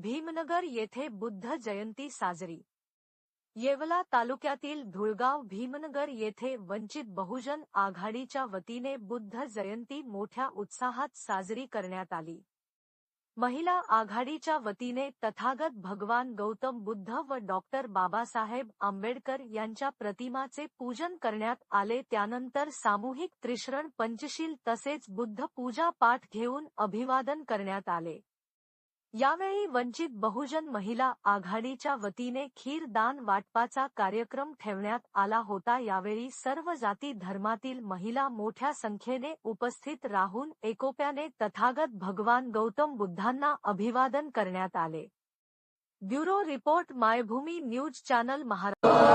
भीमनगर येथे बुद्ध जयंती साजरी. येवला तालुक्यातील धुळगाव भीमनगर येथे वंचित बहुजन आघाडीच्या वतीने बुद्ध जयंती मोठ्या उत्साहात साजरी करण्यात आली. महिला आघाडीच्या वतीने तथागत भगवान गौतम बुद्ध व डॉक्टर बाबासाहेब आंबेडकर यांच्या प्रतिमाचे पूजन करण्यात आले. त्यानंतर सामूहिक त्रिशरण पंचशील तसेच बुद्ध पूजा पाठ घेऊन अभिवादन करण्यात आले. यावेळी वंचित बहुजन महिला आघाडीच्या वतीने खीर दान वाटपाचा कार्यक्रम ठेवण्यात आला होता. यावेळी सर्व जाती धर्मातील महिला मोठ्या संख्येने उपस्थित राहून एकोप्याने तथागत भगवान गौतम बुद्धांना अभिवादन करण्यात आले. Bureau report Maybhumi news channel Maharashtra.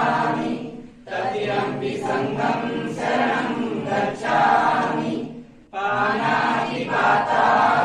Ananipata.